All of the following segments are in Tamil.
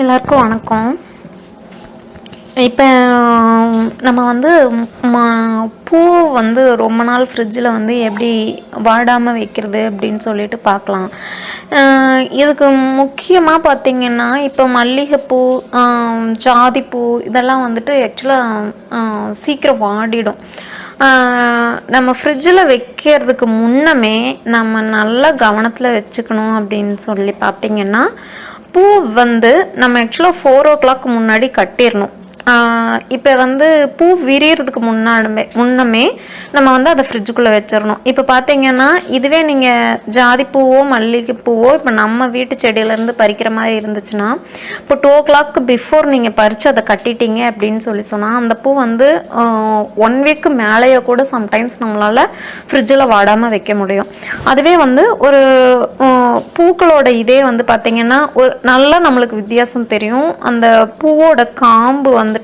எல்லாருக்கும் வணக்கம். இப்போ நம்ம வந்து பூ வந்து ரொம்ப நாள் ஃப்ரிட்ஜில் வந்து எப்படி வாடாமல் வைக்கிறது அப்படின்னு சொல்லிட்டு பார்க்கலாம். இதுக்கு முக்கியமாக பார்த்தீங்கன்னா இப்போ மல்லிகைப்பூ ஜாதிப்பூ இதெல்லாம் வந்துட்டு ஆக்சுவலாக சீக்கிரம் வாடிடும். நம்ம ஃப்ரிட்ஜில் வைக்கிறதுக்கு முன்னமே நம்ம நல்லா கவனத்தில் வச்சுக்கணும் அப்படின்னு சொல்லி பார்த்தீங்கன்னா பூ வந்து நம்ம ஆக்சுவலாக ஃபோர் ஓ கிளாக் முன்னாடி கட்டிடணும். இப்போ வந்து பூ விரியறதுக்கு முன்னாடுமே முன்னமே நம்ம வந்து அதை ஃப்ரிட்ஜுக்குள்ளே வச்சிடணும். இப்போ பார்த்தீங்கன்னா இதுவே நீங்கள் ஜாதி பூவோ மல்லிகை பூவோ இப்போ நம்ம வீட்டு செடியிலேருந்து பறிக்கிற மாதிரி இருந்துச்சுன்னா இப்போ டூ ஓ கிளாக் பிஃபோர் நீங்கள் பறித்து அதை கட்டிட்டீங்க அப்படின்னு சொல்லி சொன்னால் அந்த பூ வந்து ஒன் வீக்கு மேலேயே கூட சம்டைம்ஸ் நம்மளால் ஃப்ரிட்ஜில் வாடாமல் வைக்க முடியும். அதுவே வந்து ஒரு பூக்களோட இதே வந்து பார்த்திங்கன்னா ஒரு நல்லா நம்மளுக்கு வித்தியாசம் தெரியும். அந்த பூவோட காம்பு வந்து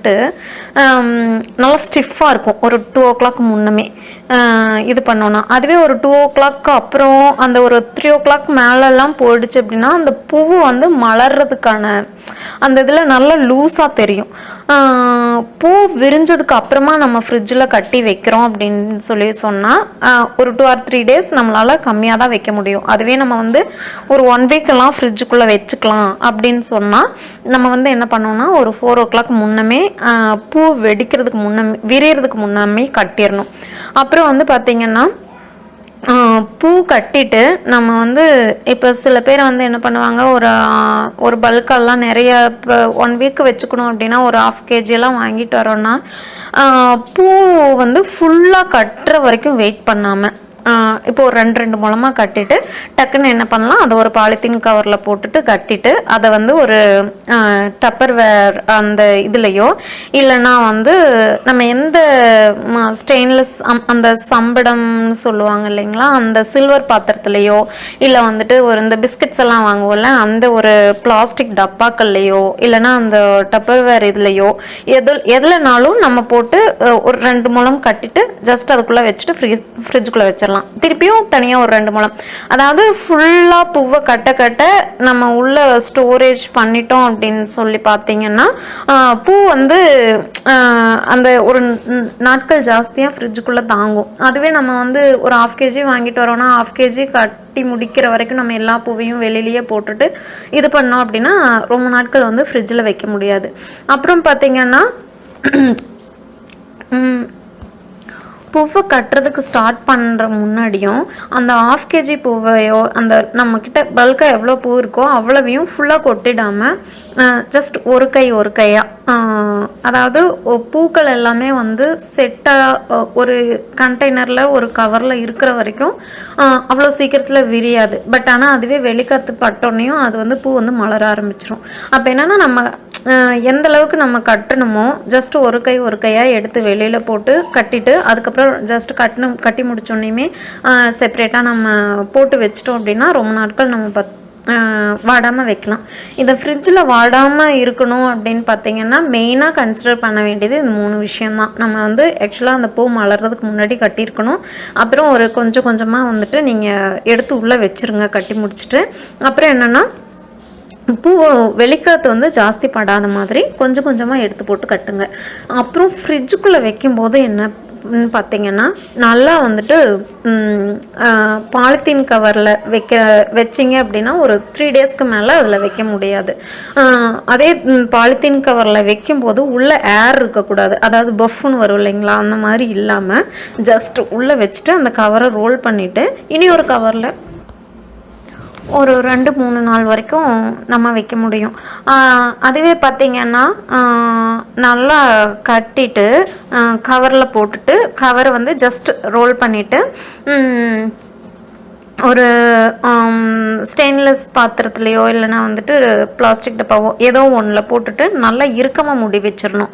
ஆம், நல்லா ஸ்டிஃபாக இருக்கும். ஒரு டூ ஓ கிளாக் முன்னமே இது பண்ணோன்னா அதுவே ஒரு டூ ஓ கிளாக் அப்புறம் அந்த ஒரு த்ரீ ஓ கிளாக் மேலெல்லாம் போயிடுச்சு அப்படின்னா அந்த பூ வந்து மலர்றதுக்கான அந்த இதில் நல்லா லூஸாக தெரியும். பூ விரிஞ்சதுக்கு அப்புறமா நம்ம ஃப்ரிட்ஜில் கட்டி வைக்கிறோம் அப்படின்னு சொல்லி சொன்னால் ஒரு டூ ஆர் த்ரீ டேஸ் நம்மளால் கம்மியாக தான் வைக்க முடியும். அதுவே நம்ம வந்து ஒரு ஒன் வீக்கெல்லாம் ஃப்ரிட்ஜுக்குள்ளே வச்சுக்கலாம் அப்படின்னு சொன்னால் நம்ம வந்து என்ன பண்ணோம்னா ஒரு ஃபோர் ஓ கிளாக் முன்னமே பூ வெடிக்கிறதுக்கு முன்னமே விரியறதுக்கு முன்னமே கட்டிடணும். அப்புறம் வந்து பார்த்திங்கன்னா பூ கட்டிட்டு நம்ம வந்து இப்போ சில பேர் வந்து என்ன பண்ணுவாங்க ஒரு ஒரு பல்கெல்லாம் நிறைய இப்போ ஒன் வீக் வச்சுக்கணும் அப்படின்னா ஒரு ஆஃப் கேஜியெல்லாம் வாங்கிட்டு வரோன்னா பூ வந்து ஃபுல்லாக கட்டுற வரைக்கும் வெயிட் பண்ணாமல் இப்போ ஒரு ரெண்டு ரெண்டு மூலமாக கட்டிட்டு டக்குன்னு என்ன பண்ணலாம்? அதை ஒரு பாலித்தீன் கவரில் போட்டுட்டு கட்டிட்டு அதை வந்து ஒரு டப்பர் வேர் அந்த இதுலேயோ இல்லைன்னா வந்து நம்ம எந்த ஸ்டெயின்லெஸ் அந்த சம்படம்னு சொல்லுவாங்க இல்லைங்களா? அந்த சில்வர் பாத்திரத்துலேயோ இல்லை வந்துட்டு ஒரு இந்த பிஸ்கட்ஸ் எல்லாம் வாங்குவோம்ல அந்த ஒரு பிளாஸ்டிக் டப்பாக்கள்லையோ இல்லைன்னா அந்த டப்பர் வேர் இதுலையோ எது எதுலனாலும் நம்ம போட்டு ஒரு ரெண்டு முழம் கட்டிட்டு ஜஸ்ட் அதுக்குள்ளே வச்சுட்டு ஃப்ரீஸ் ஃப்ரிட்ஜுக்குள்ளே வச்சிடலாம். திருப்பியும் தனியாக ஒரு ரெண்டு முளம் அதாவது ஃபுல்லாக பூவை கட்ட கட்ட நம்ம உள்ள ஸ்டோரேஜ் பண்ணிட்டோம் அப்படின்னு சொல்லி பார்த்தீங்கன்னா பூ வந்து அந்த ஒரு நாட்கள் ஜாஸ்தியாக ஃப்ரிட்ஜுக்குள்ளே தாங்கும். அதுவே நம்ம வந்து ஒரு ஆஃப் கேஜி வாங்கிட்டு வரோம்னா ஆஃப் கேஜி கட்டி முடிக்கிற வரைக்கும் நம்ம எல்லா பூவையும் வெளியிலேயே போட்டுட்டு இது பண்ணோம் அப்படின்னா ரொம்ப நாட்கள் வந்து ஃப்ரிட்ஜில் வைக்க முடியாது. அப்புறம் பார்த்தீங்கன்னா பூவை கட்டுறதுக்கு ஸ்டார்ட் பண்ணுற முன்னாடியும் அந்த ஆஃப் கேஜி பூவையோ அந்த நம்மக்கிட்ட பல்காக எவ்வளோ பூ இருக்கோ அவ்வளவையும் ஃபுல்லாக கொட்டிடாமல் ஜஸ்ட் ஒரு கை ஒரு கையாக அதாவது பூக்கள் எல்லாமே வந்து செட்டாக ஒரு கண்டெய்னரில் ஒரு கவரில் இருக்கிற வரைக்கும் அவ்வளோ சீக்கிரத்தில் விரியாது. பட் ஆனால் அதுவே வெளிக்காத்து பட்டோன்னையும் அது வந்து பூ வந்து மலர ஆரம்பிச்சிரும். அப்போ என்னென்னா நம்ம எந்த அளவுக்கு நம்ம கட்டணுமோ ஜஸ்ட் ஒரு கை ஒரு கையாக எடுத்து வெளியில் போட்டு கட்டிட்டு அதுக்கப்புறம் ஜஸ்ட் கட்டணும் கட்டி முடிச்சோடனையுமே செப்பரேட்டாக நம்ம போட்டு வச்சிட்டோம் அப்படின்னா ரொம்ப நாட்கள் நம்ம பத் வாடாமல் வைக்கலாம். இந்த ஃப்ரிட்ஜில் வாடாமல் இருக்கணும் அப்படின்னு பார்த்தீங்கன்னா மெயினாக கன்சிடர் பண்ண வேண்டியது இந்த மூணு விஷயம்தான். நம்ம வந்து ஆக்சுவலாக அந்த பூ மலர்றதுக்கு முன்னாடி கட்டியிருக்கணும். அப்புறம் ஒரு கொஞ்சம் கொஞ்சமாக வந்துட்டு நீங்கள் எடுத்து உள்ளே வச்சிருங்க கட்டி முடிச்சுட்டு. அப்புறம் என்னென்னா பூ வெளிக்காத்து வந்து ஜாஸ்தி படாத மாதிரி கொஞ்சம் கொஞ்சமாக எடுத்து போட்டு கட்டுங்க. அப்புறம் ஃப்ரிட்ஜுக்குள்ளே வைக்கும்போது என்ன பார்த்தீங்கன்னா நல்லா வந்துட்டு பாலித்தீன் கவரில் வைக்க வச்சிங்க அப்படின்னா ஒரு த்ரீ டேஸ்க்கு மேலே அதில் வைக்க முடியாது. அதே பாலித்தீன் கவரில் வைக்கும்போது உள்ளே ஏர் இருக்கக்கூடாது. அதாவது பஃப்னு வரும் இல்லைங்களா? அந்த மாதிரி இல்லாமல் ஜஸ்ட் உள்ளே வச்சுட்டு அந்த கவரை ரோல் பண்ணிவிட்டு இனி ஒரு கவரில் ஒரு ரெண்டு மூணு நாள் வரைக்கும் நம்ம வைக்க முடியும். அதுவே பார்த்திங்கன்னா நல்லா கட்டிட்டு கவரில் போட்டுட்டு கவரை வந்து ஜஸ்ட் ரோல் பண்ணிவிட்டு ஒரு um, ஸ்டெயின்லெஸ் பாத்திரத்துலையோ இல்லைனா வந்துட்டு பிளாஸ்டிக் டப்பாவோ ஏதோ ஒன்றில் போட்டுட்டு நல்லா இறுக்கமாக மூடி வச்சிடணும்.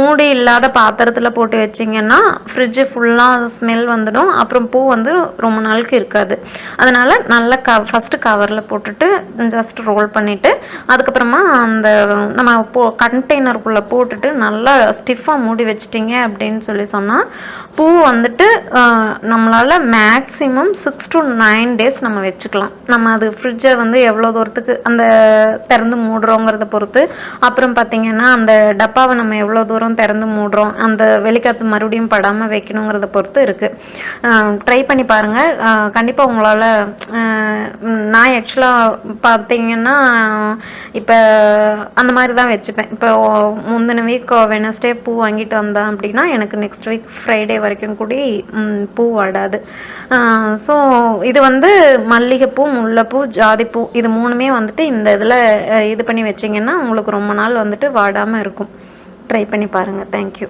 மூடி இல்லாத பாத்திரத்தில் போட்டு வச்சிங்கன்னா ஃப்ரிட்ஜு ஃபுல்லாக ஸ்மெல் வந்துடும். அப்புறம் பூ வந்து ரொம்ப நாளுக்கு இருக்காது. அதனால் நல்லா க ஃபஸ்ட்டு கவரில் போட்டுட்டு ஜஸ்ட் ரோல் பண்ணிவிட்டு அதுக்கப்புறமா அந்த நம்ம போ கண்டெய்னருக்குள்ளே போட்டுட்டு நல்லா ஸ்டிஃபாக மூடி வச்சிட்டிங்க அப்படின்னு சொல்லி சொன்னால் பூ வந்துட்டு நம்மளால் max maximum six to nine days நம்ம வச்சுக்கலாம். நம்ம அது ஃப்ரிட்ஜை வந்து எவ்வளோ தூரத்துக்கு அந்த திறந்து மூடுறோங்கிறத பொறுத்து. அப்புறம் பார்த்திங்கன்னா அந்த டப்பாவை நம்ம எவ்வளோ தூரம் திறந்து மூடுறோம் அந்த வெளிக்காற்று மறுபடியும் படாமல் வைக்கணுங்கிறத பொறுத்து இருக்குது ட்ரை பண்ணி பாருங்கள் கண்டிப்பாக உங்களால் நான் ஆக்சுவலாக பார்த்தீங்கன்னா இப்போ அந்த மாதிரி தான் வச்சுப்பேன். இப்போ முந்தின வீக் வெனஸ்டே பூ வாங்கிட்டு வந்தேன் அப்படின்னா எனக்கு நெக்ஸ்ட் வீக் ஃப்ரைடே வரைக்கும் கூடி பூ வாடாது ஸோ இது வந்து மல்லிகைப்பூ முல்லைப்பூ ஜாதிப்பூ இது மூணுமே வந்துட்டு இந்த இதில் இது பண்ணி வச்சிங்கன்னா உங்களுக்கு ரொம்ப நாள் வந்துட்டு வாடாமல் இருக்கும். ட்ரை பண்ணி பாருங்கள் தேங்க்யூ